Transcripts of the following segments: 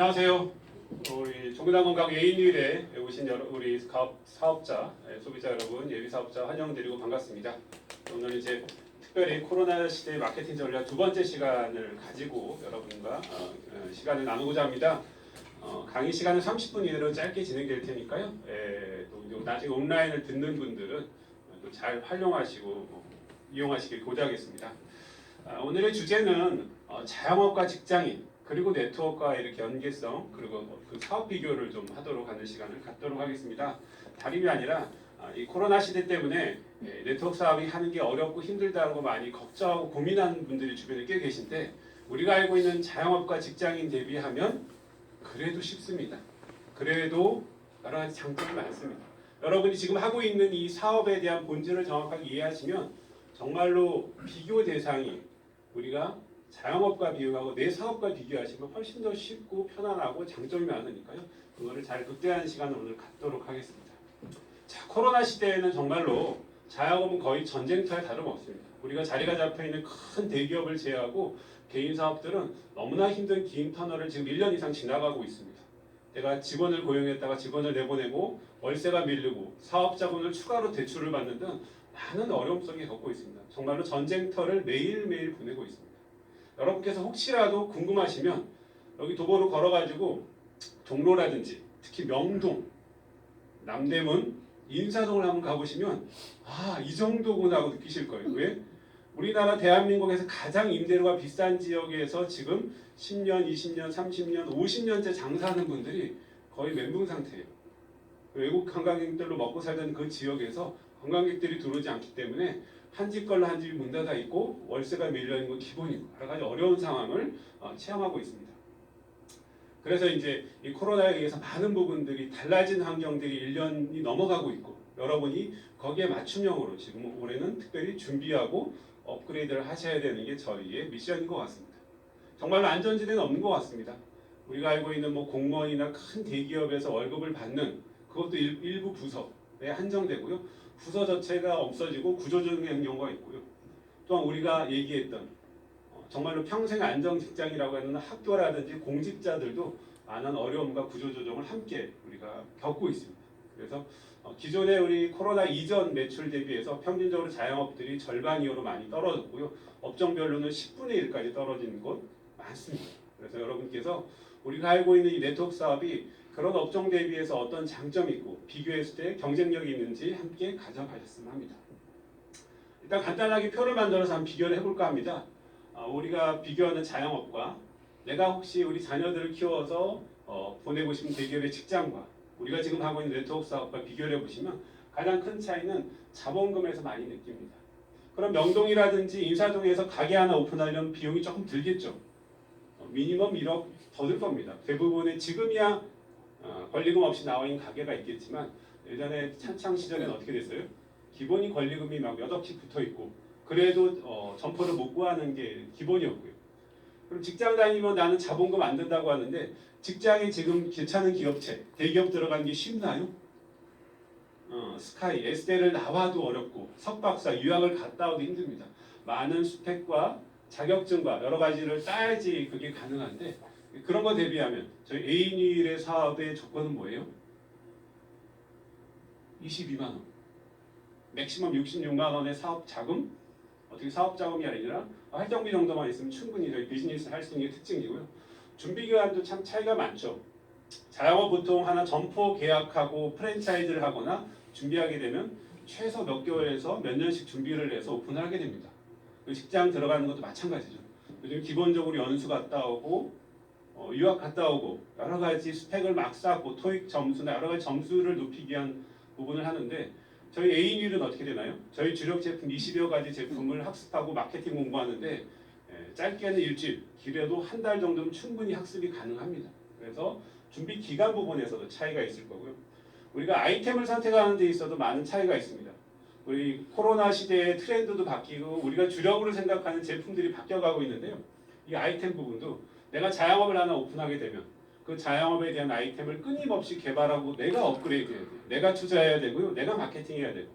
안녕하세요. 우리 종근당 건강 A일에 오신 여러 우리 사업자, 예, 소비자 여러분, 예비 사업자 환영드리고 반갑습니다. 오늘 이제 특별히 코로나 시대 마케팅 전략 두 번째 시간을 가지고 여러분과 어, 어, 시간을 나누고자 합니다. 어, 강의 시간은 30분 이내로 짧게 진행될 테니까요. 예, 또 나중에 온라인을 듣는 분들은 또 잘 활용하시고 어, 이용하시길 고대하겠습니다. 아, 오늘의 주제는 어, 자영업과 직장인 그리고 네트워크와 이렇게 연계성 그리고 그 사업 비교를 좀 하도록 하는 시간을 갖도록 하겠습니다. 다름이 아니라 아, 이 코로나 시대 때문에 예, 네트워크 사업이 하는 게 어렵고 힘들다고 많이 걱정하고 고민하는 분들이 주변에 꽤 계신데 우리가 알고 있는 자영업과 직장인 대비하면 그래도 쉽습니다. 그래도 여러 가지 장점이 많습니다. 여러분이 지금 하고 있는 이 사업에 대한 본질을 정확하게 이해하시면 정말로 비교 대상이 우리가 자영업과 비교하고 내 사업과 비교하시면 훨씬 더 쉽고 편안하고 장점이 많으니까요. 그거를 잘 극대화하는 시간을 오늘 갖도록 하겠습니다. 자, 코로나 시대에는 정말로 자영업은 거의 전쟁터에 다름없습니다. 우리가 자리가 잡혀 있는 큰 대기업을 제외하고 개인 사업들은 너무나 힘든 긴 터널을 지금 1년 이상 지나가고 있습니다. 내가 직원을 고용했다가 직원을 내보내고 월세가 밀리고 사업 자본을 추가로 대출을 받는 등 많은 어려움 속에 겪고 있습니다. 정말로 전쟁터를 매일매일 보내고 있습니다. 여러분께서 혹시라도 궁금하시면 여기 도보로 걸어가지고 종로라든지 특히 명동, 남대문, 인사동을 한번 가보시면 아 이 정도구나 하고 느끼실 거예요. 왜? 우리나라 대한민국에서 가장 임대료가 비싼 지역에서 지금 10년, 20년, 30년, 50년째 장사하는 분들이 거의 멘붕 상태예요. 외국 관광객들로 먹고 살던 그 지역에서 관광객들이 들어오지 않기 때문에 한 집 걸로 한 집이 문 닫아 있고 월세가 밀려 있는 건 기본이고 여러 가지 어려운 상황을 어, 체험하고 있습니다. 그래서 이제 이 코로나에 의해서 많은 부분들이 달라진 환경들이 1년이 넘어가고 있고 여러분이 거기에 맞춤형으로 지금 올해는 특별히 준비하고 업그레이드를 하셔야 되는 게 저희의 미션인 것 같습니다. 정말로 안전지대는 없는 것 같습니다. 우리가 알고 있는 뭐 공무원이나 큰 대기업에서 월급을 받는 그것도 일, 일부 부서에 한정되고요. 부서 자체가 없어지고 구조조정의 경우가 있고요. 또한 우리가 얘기했던 어, 정말로 평생 안정 직장이라고 하는 학교라든지 공직자들도 많은 어려움과 구조조정을 함께 우리가 겪고 있습니다. 그래서 어, 기존의 우리 코로나 이전 매출 대비해서 평균적으로 자영업들이 절반 이하로 많이 떨어졌고요. 업종별로는 10분의 1까지 떨어진 곳 많습니다. 그래서 여러분께서 우리가 알고 있는 이 네트워크 사업이 그런 업종 대비해서 어떤 장점이 있고 비교했을 때 경쟁력이 있는지 함께 가져가셨으면 합니다. 일단 간단하게 표를 만들어서 한번 비교를 해볼까 합니다. 어, 우리가 비교하는 자영업과 내가 혹시 우리 자녀들을 키워서 어, 보내고 싶은 대기업의 직장과 우리가 지금 하고 있는 네트워크 사업과 비교를 해보시면 가장 큰 차이는 자본금에서 많이 느낍니다. 그럼 명동이라든지 인사동에서 가게 하나 오픈하려면 비용이 조금 들겠죠. 어, 미니멈 1억 더 들 겁니다. 대부분의 지금이야 어, 권리금 없이 나와 있는 가게가 있겠지만 예전에 찬창 시절에는 어떻게 됐어요? 기본이 권리금이 막 몇 억씩 붙어 있고 그래도 어, 점포를 못 구하는 게 기본이었고요. 그럼 직장 다니면 나는 자본금 안 든다고 하는데 직장에 지금 괜찮은 기업체, 대기업 들어가는 게 쉽나요? 어, 스카이, 에스테를 나와도 어렵고 석박사, 유학을 갔다 와도 힘듭니다. 많은 스펙과 자격증과 여러 가지를 따야지 그게 가능한데 그런 거 대비하면 저희 A일의 사업의 조건은 뭐예요? 22만 원. 맥시멈 66만 원의 사업 자금 어떻게 사업 자금이 아니라 활동비 정도만 있으면 충분히 저희 비즈니스 할 수 있는 게 특징이고요. 준비 기간도 참 차이가 많죠. 자영업 보통 하나 점포 계약하고 프랜차이즈를 하거나 준비하게 되면 최소 몇 개월에서 몇 년씩 준비를 해서 오픈을 하게 됩니다. 그 직장 들어가는 것도 마찬가지죠. 요즘 기본적으로 연수 갔다 오고 어, 유학 갔다 오고 여러 가지 스펙을 막 쌓고 토익 점수나 여러 가지 점수를 높이기 위한 부분을 하는데 저희 A일은 어떻게 되나요? 저희 주력 제품 20여 가지 제품을 학습하고 마케팅 공부하는데 예, 짧게는 일주일, 길어도 한 달 정도면 충분히 학습이 가능합니다. 그래서 준비 기간 부분에서도 차이가 있을 거고요. 우리가 아이템을 선택하는 데 있어도 많은 차이가 있습니다. 우리 코로나 시대의 트렌드도 바뀌고 우리가 주력으로 생각하는 제품들이 바뀌어가고 있는데요. 이 아이템 부분도 내가 자영업을 하나 오픈하게 되면 그 자영업에 대한 아이템을 끊임없이 개발하고 내가 업그레이드 해야 돼요. 내가 투자해야 되고요. 내가 마케팅해야 되고.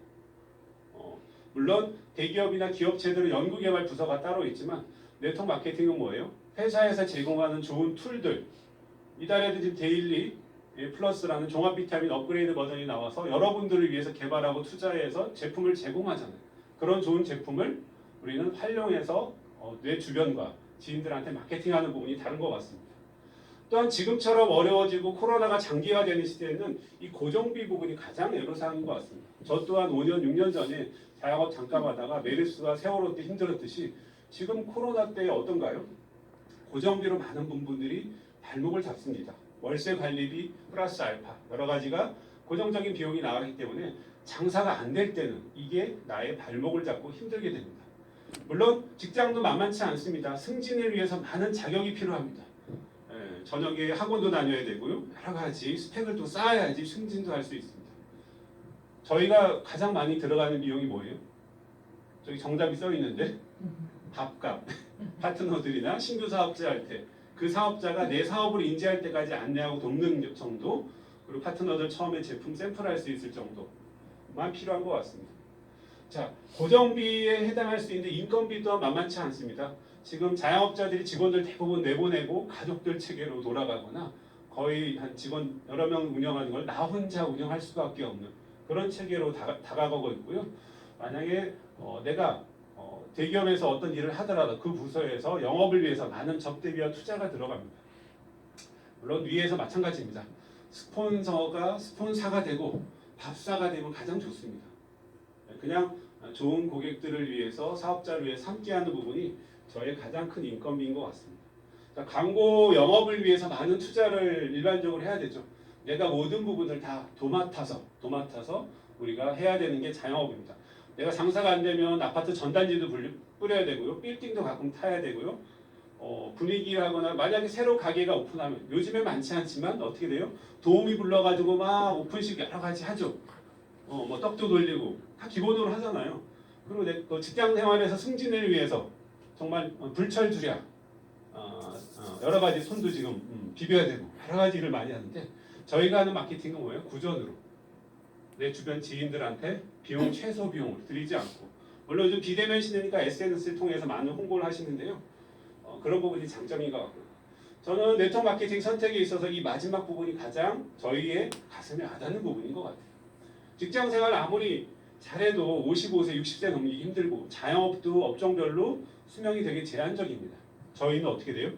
어, 물론 대기업이나 기업체들은 연구개발 부서가 따로 있지만 네트워크 마케팅은 뭐예요? 회사에서 제공하는 좋은 툴들 이달에도 지금 데일리 예, 플러스라는 종합 비타민 업그레이드 버전이 나와서 여러분들을 위해서 개발하고 투자해서 제품을 제공하잖아요. 그런 좋은 제품을 우리는 활용해서 어, 내 주변과 지인들한테 마케팅하는 부분이 다른 것 같습니다. 또한 지금처럼 어려워지고 코로나가 장기화되는 시대에는 이 고정비 부분이 가장 애로사항인 것 같습니다. 저 또한 5년, 6년 전에 자영업 잠깐 하다가 메르스와 세월호 때 힘들었듯이 지금 코로나 때 어떤가요? 고정비로 많은 분들이 발목을 잡습니다. 월세 관리비 플러스 알파 여러 가지가 고정적인 비용이 나가기 때문에 장사가 안 될 때는 이게 나의 발목을 잡고 힘들게 됩니다. 물론 직장도 만만치 않습니다. 승진을 위해서 많은 자격이 필요합니다. 예, 저녁에 학원도 다녀야 되고요. 여러 가지 스펙을 또 쌓아야지 승진도 할 수 있습니다. 저희가 가장 많이 들어가는 비용이 뭐예요? 저기 정답이 써 있는데 밥값 파트너들이나 신규 사업자 할 때 그 사업자가 내 사업을 인지할 때까지 안내하고 돕는 정도 그리고 파트너들 처음에 제품 샘플할 수 있을 정도만 필요한 것 같습니다. 자 고정비에 해당할 수 있는데 인건비 또한 만만치 않습니다. 지금 자영업자들이 직원들 대부분 내보내고 가족들 체계로 돌아가거나 거의 한 직원 여러 명 운영하는 걸 나 혼자 운영할 수밖에 없는 그런 체계로 다, 다가가고 있고요. 만약에 어, 내가 어, 대기업에서 어떤 일을 하더라도 그 부서에서 영업을 위해서 많은 접대비와 투자가 들어갑니다. 물론 위에서 마찬가지입니다. 스폰서가 스폰사가 되고 밥사가 되면 가장 좋습니다. 그냥 좋은 고객들을 위해서 사업자를 위해 함께하는 부분이 저의 가장 큰 인건비인 것 같습니다. 자, 광고 영업을 위해서 많은 투자를 일반적으로 해야 되죠. 내가 모든 부분을 다 도맡아서 도맡아서 우리가 해야 되는 게 자영업입니다. 내가 장사가 안 되면 아파트 전단지도 불- 뿌려야 되고요. 빌딩도 가끔 타야 되고요. 어, 분위기하거나 만약에 새로 가게가 오픈하면 요즘에 많지 않지만 어떻게 돼요? 도우미 불러가지고 막 오픈식 여러 가지 하죠. 어, 뭐 떡도 돌리고 다 기본으로 하잖아요. 그리고 내그 직장 생활에서 승진을 위해서 정말 어, 불철주야 어, 어, 여러 가지 손도 지금 음, 비벼야 되고 여러 가지 일을 많이 하는데 저희가 하는 마케팅은 뭐예요? 구전으로 내 주변 지인들한테 비용 최소 비용을 들이지 않고 물론 요즘 비대면 시대니까 SNS를 통해서 많은 홍보를 하시는데요. 어, 그런 부분이 장점인 것 같고요. 저는 네트워크 마케팅 선택에 있어서 이 마지막 부분이 가장 저희의 가슴에 와닿는 부분인 것 같아요. 직장 생활 아무리 잘해도 55세, 60세 넘기기 힘들고 자영업도 업종별로 수명이 되게 제한적입니다. 저희는 어떻게 돼요?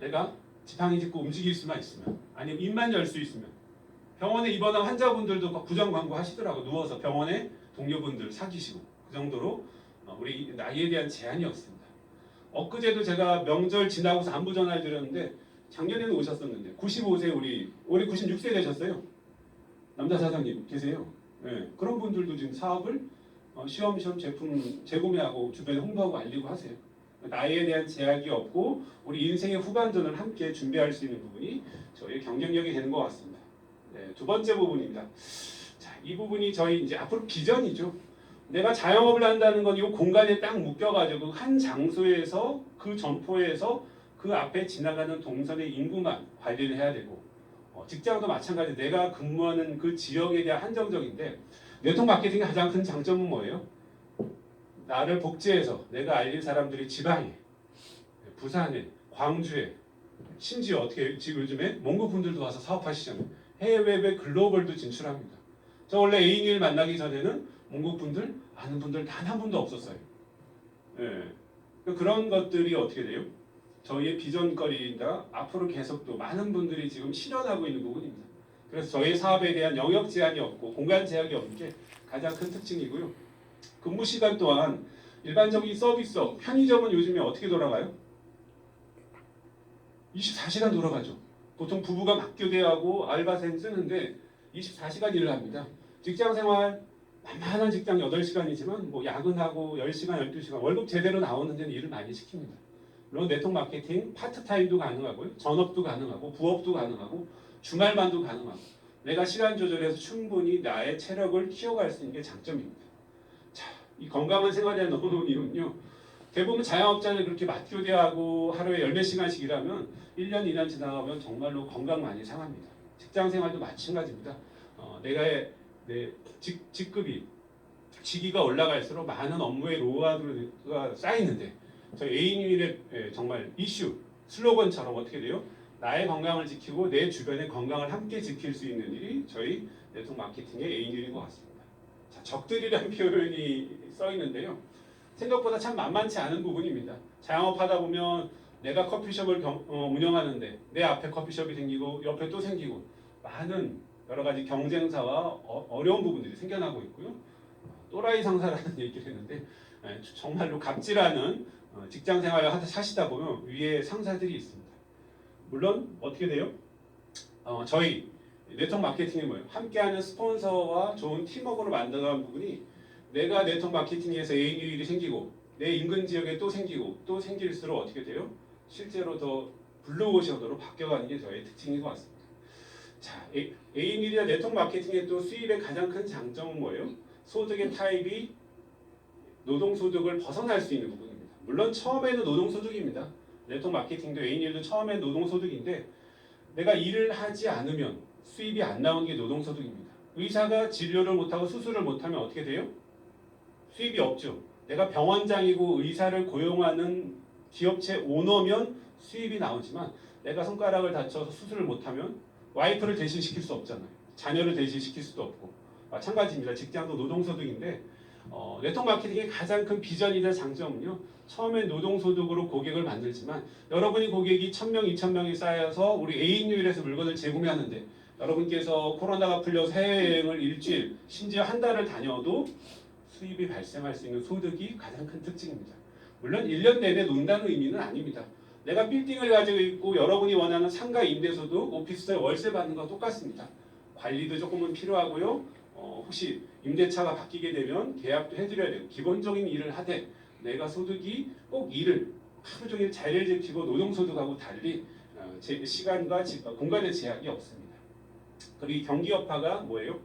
내가 지팡이 짚고 움직일 수만 있으면 아니면 입만 열 수 있으면 병원에 입원한 환자분들도 막 부정 광고 하시더라고 누워서 병원에 동료분들 사귀시고 그 정도로 어, 우리 나이에 대한 제한이 없습니다. 엊그제도 제가 명절 지나고서 안부 전화를 드렸는데 작년에는 오셨었는데 95세 우리 올해 96세 되셨어요. 남자 사장님 계세요. 네, 그런 분들도 지금 사업을 어, 시험시험 제품 재구매하고 주변에 홍보하고 알리고 하세요. 나이에 대한 제약이 없고 우리 인생의 후반전을 함께 준비할 수 있는 부분이 저희의 경쟁력이 되는 것 같습니다. 네, 두 번째 부분입니다. 자, 이 부분이 저희 이제 앞으로 비전이죠. 내가 자영업을 한다는 건 이 공간에 딱 묶여가지고 한 장소에서 그 점포에서 그 앞에 지나가는 동선의 인구만 관리를 해야 되고 어, 직장도 마찬가지. 내가 근무하는 그 지역에 대한 한정적인데 네트워크 마케팅의 가장 큰 장점은 뭐예요? 나를 복제해서 내가 알린 사람들이 지방에, 부산에, 광주에, 심지어 어떻게 지금 요즘에 몽고 분들도 와서 사업하시잖아요. 해외 글로벌도 진출합니다. 저 원래 애인을 만나기 전에는 몽고 분들 아는 분들 단 한 분도 없었어요. 예. 그런 것들이 어떻게 돼요? 저희의 비전거리이다. 앞으로 계속 또 많은 분들이 지금 실현하고 있는 부분입니다. 그래서 저희 사업에 대한 영역 제한이 없고 공간 제약이 없는 게 가장 큰 특징이고요. 근무 시간 또한 일반적인 서비스업, 편의점은 요즘에 어떻게 돌아가요? 24시간 돌아가죠. 보통 부부가 맞교대하고 알바생 쓰는데 24시간 일을 합니다. 직장 생활 만만한 직장 8시간이지만 뭐 야근하고 10시간, 12시간 월급 제대로 나오는 데는 일을 많이 시킵니다. 물론 네트워크 마케팅 파트타임도 가능하고요. 전업도 가능하고 부업도 가능하고 주말만도 가능하고 내가 시간 조절해서 충분히 나의 체력을 키워갈 수 있는 게 장점입니다. 자, 이 건강한 넣어놓은 이유는요. 대부분 자영업자는 그렇게 맞교대하고 하루에 열몇 시간씩 일하면 1년, 2년 지나가면 정말로 건강 많이 상합니다. 직장 생활도 마찬가지입니다. 어, 내가 내 직, 직급이 직위가 올라갈수록 많은 업무의 로드가 쌓이는데 저희 A님의 정말 이슈 슬로건처럼 어떻게 돼요? 나의 건강을 지키고 내 주변의 건강을 함께 지킬 수 있는 일이 저희 네트워크 마케팅의 A일인 것 같습니다. 자, 적들이라는 표현이 써 있는데요. 생각보다 참 만만치 않은 부분입니다. 자영업하다 보면 내가 커피숍을 경- 어, 운영하는데 내 앞에 커피숍이 생기고 옆에 또 생기고 많은 여러 가지 경쟁사와 어, 려운 부분들이 생겨나고 있고요. 또라이 상사라는 얘기를 했는데 예, 정말로 갑질하는 어, 직장 생활을 하- 하시다 보면 위에 상사들이 있습니다. 물론 어떻게 돼요? 어, 저희 네트워크 마케팅이 뭐예요? 함께하는 스폰서와 좋은 팀워크로 만들어가는 부분이 내가 네트워크 마케팅에서 AU일이 생기고 내 인근 지역에 또 생기고 또 생길수록 어떻게 돼요? 실제로 더 블루오션으로 바뀌어가는 게 저의 특징인 것 같습니다. 자, AU일이나 네트워크 마케팅의 또 수입의 가장 큰 장점은 뭐예요? 소득의 타입이 노동소득을 벗어날 수 있는 부분입니다. 물론 처음에는 노동소득입니다. 네트워크 마케팅도 AU일도 처음엔 노동소득인데 내가 일을 하지 않으면 수입이 안 나오는 게 노동소득입니다. 의사가 진료를 못하고 수술을 못하면 어떻게 돼요? 수입이 없죠. 내가 병원장이고 의사를 고용하는 기업체 오너면 수입이 나오지만 내가 손가락을 다쳐서 수술을 못하면 와이프를 대신시킬 수 없잖아요. 자녀를 대신시킬 수도 없고 마찬가지입니다. 직장도 노동소득인데 어, 네트워크 마케팅의 가장 큰 비전이나 장점은요. 처음엔 노동소득으로 고객을 만들지만 여러분이 고객이 1000명, 2000명이 쌓여서 우리 A인율에서 물건을 재구매하는데 여러분께서 코로나가 풀려서 해외여행을 일주일, 심지어 한 달을 다녀도 수입이 발생할 수 있는 소득이 가장 큰 특징입니다. 물론 1년 내내 논다는 의미는 아닙니다. 내가 빌딩을 가지고 있고 여러분이 원하는 상가 임대소득, 오피스텔 월세 받는 거 똑같습니다. 관리도 조금은 필요하고요. 어, 혹시 임대차가 바뀌게 되면 계약도 해드려야 되고 기본적인 일을 하되 내가 소득이 꼭 일을 하루 종일 자리를 지키고 노동소득하고 달리 어, 제, 시간과 지- 어, 공간의 제약이 없습니다. 그리고 이 경기 여파가 뭐예요?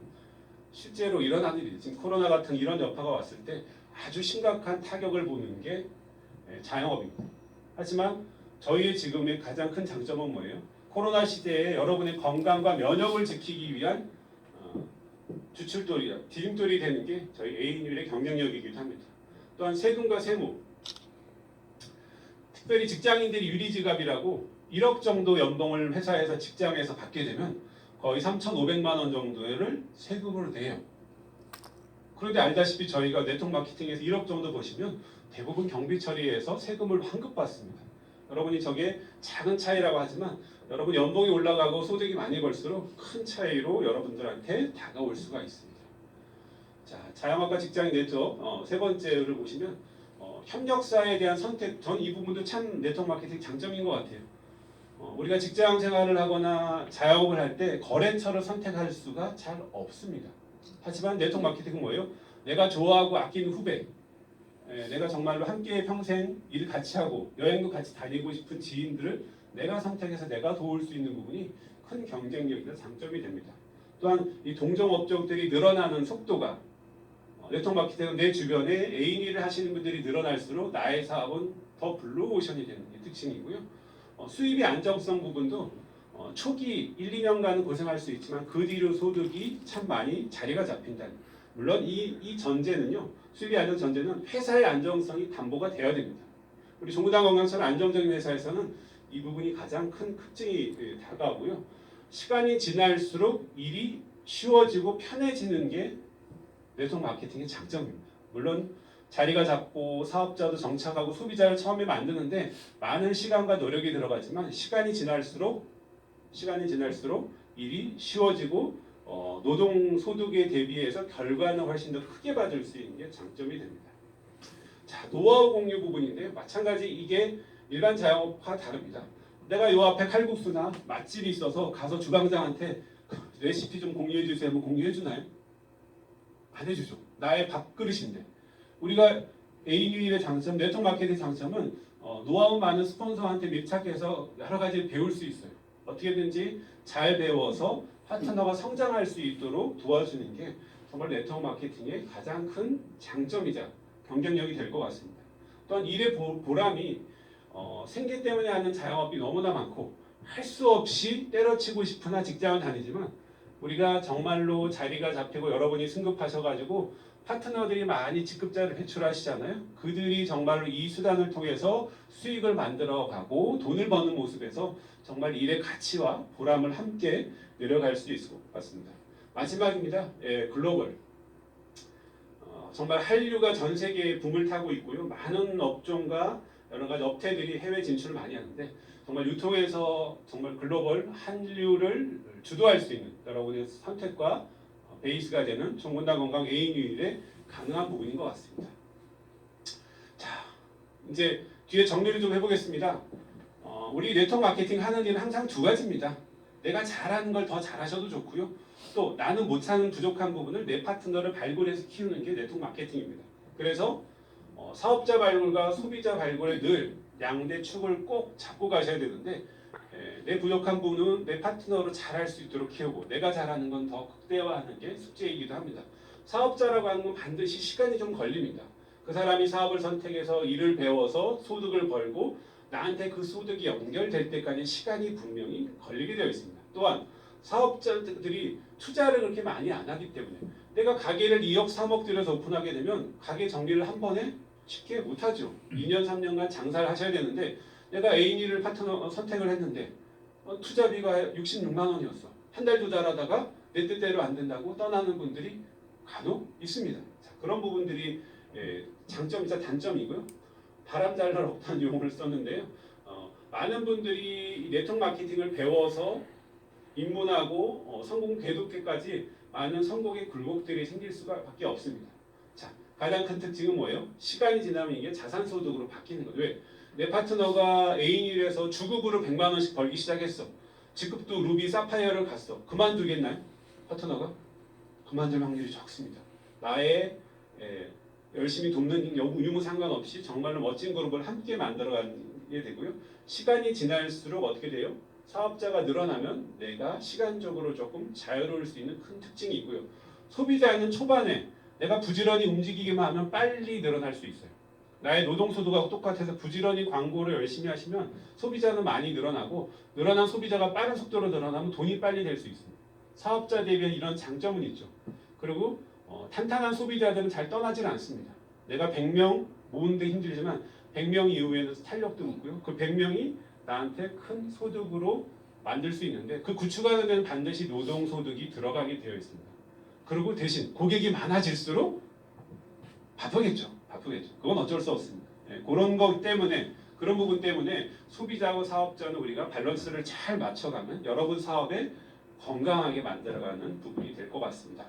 실제로 일어나는 일이 지금 코로나 같은 이런 여파가 왔을 때 아주 심각한 타격을 보는 게 예, 자영업입니다. 하지만 저희의 지금의 가장 큰 장점은 뭐예요? 코로나 시대에 여러분의 건강과 면역을 지키기 위한 어, 주출돌이, 디딤돌이 되는 게 저희 A인율의 경쟁력이기도 합니다. 또한 세금과 세무, 특별히 직장인들이 유리지갑이라고 1억 정도 연봉을 회사에서 직장에서 받게 되면 거의 3,500만 원 정도를 세금으로 내요. 그런데 알다시피 저희가 네트워크 마케팅에서 1억 정도 보시면 대부분 경비 처리에서 세금을 환급받습니다. 여러분이 저게 작은 차이라고 하지만 여러분 연봉이 올라가고 소득이 많이 벌수록 큰 차이로 여러분들한테 다가올 수가 있습니다. 자, 자영업과 직장인 네트워크 어, 세 번째를 보시면 어, 협력사에 대한 선택 전 이 부분도 참 네트워크 마케팅 장점인 것 같아요. 어, 우리가 직장 생활을 하거나 자영업을 할 때 거래처를 선택할 수가 잘 없습니다. 하지만 네트워크 마케팅은 뭐예요? 내가 좋아하고 아끼는 후배, 예, 내가 정말로 함께 평생 일 같이 하고 여행도 같이 다니고 싶은 지인들을 내가 선택해서 내가 도울 수 있는 부분이 큰 경쟁력이나 장점이 됩니다. 또한 이 동종업종들이 늘어나는 속도가 어, 네트워크 마케팅은 내 주변에 애인 일을 하시는 분들이 늘어날수록 나의 사업은 더 블루오션이 되는 게 특징이고요. 어, 수입의 안정성 부분도 어, 초기 1, 2년간은 고생할 수 있지만 그 뒤로 소득이 참 많이 자리가 잡힌다는. 물론 이, 이 전제는요 수입의 안정 전제는 회사의 안정성이 담보가 되어야 됩니다. 우리 종구당 건강처럼 안정적인 회사에서는 이 부분이 가장 큰 특징이 예, 다가오고요. 시간이 지날수록 일이 쉬워지고 편해지는 게 네트워크 마케팅의 장점입니다 물론 자리가 잡고 사업자도 정착하고 소비자를 처음에 만드는데 많은 시간과 노력이 들어가지만 시간이 지날수록 시간이 지날수록 일이 쉬워지고 어, 노동 소득에 대비해서 결과는 훨씬 더 크게 받을 수 있는 게 장점이 됩니다. 자 노하우 공유 부분인데요. 마찬가지 이게 일반 자영업과 다릅니다. 내가 요 앞에 칼국수나 맛집이 있어서 가서 주방장한테 레시피 좀 공유해 주세요. 하면 공유해 주나요? 안 해주죠. 나의 밥그릇인데 우리가 AU의 장점, 네트워크 마케팅 장점은 어, 노하우 많은 스폰서한테 밀착해서 여러 가지 배울 수 있어요. 어떻게든지 잘 배워서 파트너가 성장할 수 있도록 도와주는 게 정말 네트워크 마케팅의 가장 큰 장점이자 경쟁력이 될 것 같습니다. 또한 일의 보, 보람이 어, 생계 때문에 하는 자영업이 너무나 많고 할 수 없이 때려치고 싶으나 직장을 다니지만 우리가 정말로 자리가 잡히고 여러분이 승급하셔가지고 파트너들이 많이 직급자를 배출하시잖아요. 그들이 정말로 이 수단을 통해서 수익을 만들어 가고 돈을 버는 모습에서 정말 일의 가치와 보람을 함께 내려갈 수 있을 것 같습니다. 마지막입니다. 예, 글로벌. 어, 정말 한류가 전 세계에 붐을 타고 있고요. 많은 업종과 여러 가지 업체들이 해외 진출을 많이 하는데 정말 유통에서 정말 글로벌 한류를 주도할 수 있는 여러분의 선택과 베이스가 되는 정건당 건강 AU일의 가능한 부분인 것 같습니다. 자, 이제 뒤에 정리를 좀 해보겠습니다. 어, 우리 네트워크 마케팅 하는 일은 항상 두 가지입니다. 내가 잘하는 걸 더 잘하셔도 좋고요. 또 나는 못하는 부족한 부분을 내 파트너를 발굴해서 키우는 게 네트워크 마케팅입니다. 그래서 어, 사업자 발굴과 소비자 발굴에 늘 양대 축을 꼭 잡고 가셔야 되는데 에, 내 부족한 부분은 내 파트너로 잘할 수 있도록 키우고 내가 잘하는 건 더 극대화하는 게 숙제이기도 합니다. 사업자라고 하는 건 반드시 시간이 좀 걸립니다. 그 사람이 사업을 선택해서 일을 배워서 소득을 벌고 나한테 그 소득이 연결될 때까지 시간이 분명히 걸리게 되어 있습니다. 또한 사업자들이 투자를 그렇게 많이 안 하기 때문에 내가 가게를 2억 3억 들여서 오픈하게 되면 가게 정리를 한 번에 쉽게 못하죠. 2년 3년간 장사를 하셔야 되는데 내가 A&E를 파트너 선택을 했는데 어, 투자비가 66만 원이었어. 한 달 두 달 하다가 내 뜻대로 안 된다고 떠나는 분들이 간혹 있습니다. 자, 그런 부분들이 예, 장점이자 단점이고요. 바람 잘날 없다는 용어를 썼는데요. 어, 많은 분들이 이 네트워크 마케팅을 배워서 입문하고 어, 성공 궤도까지 많은 성공의 굴곡들이 생길 수밖에 없습니다. 자, 가장 큰 특징은 뭐예요? 시간이 지나면 이게 자산 소득으로 바뀌는 거예요. 왜? 내 파트너가 A인일에서 주급으로 100만 원씩 벌기 시작했어. 직급도 루비 사파이어를 갔어. 그만두겠나요? 파트너가? 그만둘 확률이 적습니다. 나의 에, 열심히 돕는 유무 상관없이 정말로 멋진 그룹을 함께 만들어가게 되고요. 시간이 지날수록 어떻게 돼요? 사업자가 늘어나면 내가 시간적으로 조금 자유로울 수 있는 큰 특징이 있고요. 소비자는 초반에 내가 부지런히 움직이기만 하면 빨리 늘어날 수 있어요. 나의 노동 소득하고 똑같아서 부지런히 광고를 열심히 하시면 소비자는 많이 늘어나고 늘어난 소비자가 빠른 속도로 늘어나면 돈이 빨리 될 수 있습니다. 사업자 대비한 이런 장점은 있죠. 그리고 어, 탄탄한 소비자들은 잘 떠나질 않습니다. 내가 100명 모으는데 힘들지만 100명 이후에는 탄력도 있고요. 그 100명이 나한테 큰 소득으로 만들 수 있는데 그 구축하는 데는 반드시 노동 소득이 들어가게 되어 있습니다. 그리고 대신 고객이 많아질수록 바쁘겠죠. 바쁘겠죠. 그건 어쩔 수 없습니다. 예, 그런 것 때문에 그런 부분 때문에 소비자하고 사업자는 우리가 밸런스를 잘 맞춰가면 여러분 사업에 건강하게 만들어가는 부분이 될 것 같습니다.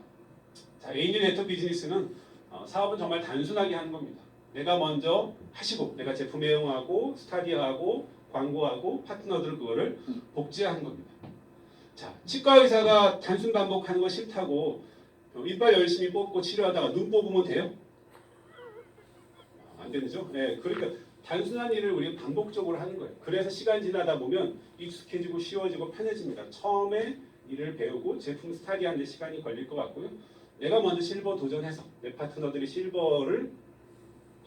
자, 에이니 네트워크 비즈니스는 어, 사업은 정말 단순하게 하는 겁니다. 내가 먼저 하시고 내가 제품 애용하고 스타디하고 광고하고 파트너들 그거를 복제하는 겁니다. 자, 치과 의사가 단순 반복하는 거 싫다고 어, 이빨 열심히 뽑고 치료하다가 눈 뽑으면 돼요? 안 되죠. 네, 그러니까 단순한 일을 우리가 반복적으로 하는 거예요. 그래서 시간 지나다 보면 익숙해지고 쉬워지고 편해집니다. 처음에 일을 배우고 제품 스타디하는 데 시간이 걸릴 것 같고요. 내가 먼저 실버 도전해서 내 파트너들이 실버를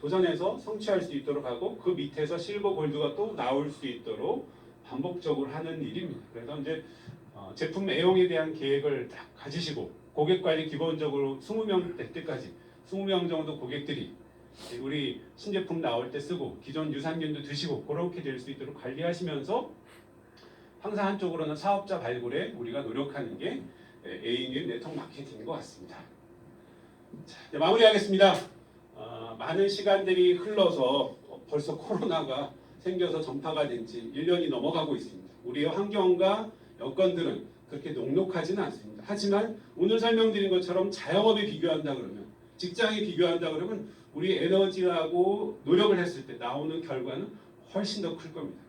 도전해서 성취할 수 있도록 하고 그 밑에서 실버 골드가 또 나올 수 있도록 반복적으로 하는 일입니다. 그래서 이제 어, 제품 애용에 대한 계획을 딱 가지시고 고객 관리 기본적으로 20명 될 때까지 20명 정도 고객들이 우리 신제품 나올 때 쓰고 기존 유산균도 드시고 그렇게 될 수 있도록 관리하시면서 항상 한쪽으로는 사업자 발굴에 우리가 노력하는 게 A인 네트워크 마케팅인 것 같습니다. 자, 마무리하겠습니다. 어, 많은 시간들이 흘러서 벌써 코로나가 생겨서 전파가 된 지 1년이 넘어가고 있습니다. 우리의 환경과 여건들은 그렇게 녹록하지는 않습니다. 하지만 오늘 설명드린 것처럼 자영업에 비교한다 그러면 직장에 비교한다 그러면 우리 에너지하고 노력을 했을 때 나오는 결과는 훨씬 더 클 겁니다.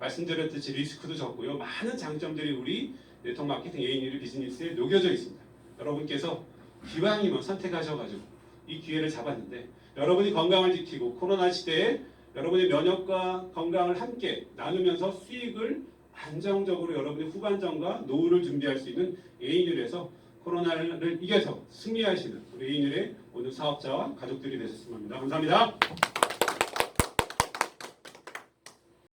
말씀드렸듯이 리스크도 적고요. 많은 장점들이 우리 네트워크 마케팅 A1 비즈니스에 녹여져 있습니다. 여러분께서 기왕이면 선택하셔가지고 이 기회를 잡았는데 여러분이 건강을 지키고 코로나 시대에 여러분의 면역과 건강을 함께 나누면서 수익을 안정적으로 여러분의 후반전과 노후를 준비할 수 있는 A1에서 코로나를 이겨서 승리하시는 우리 A1의 모든 사업자와 가족들이 되셨으면 합니다. 감사합니다.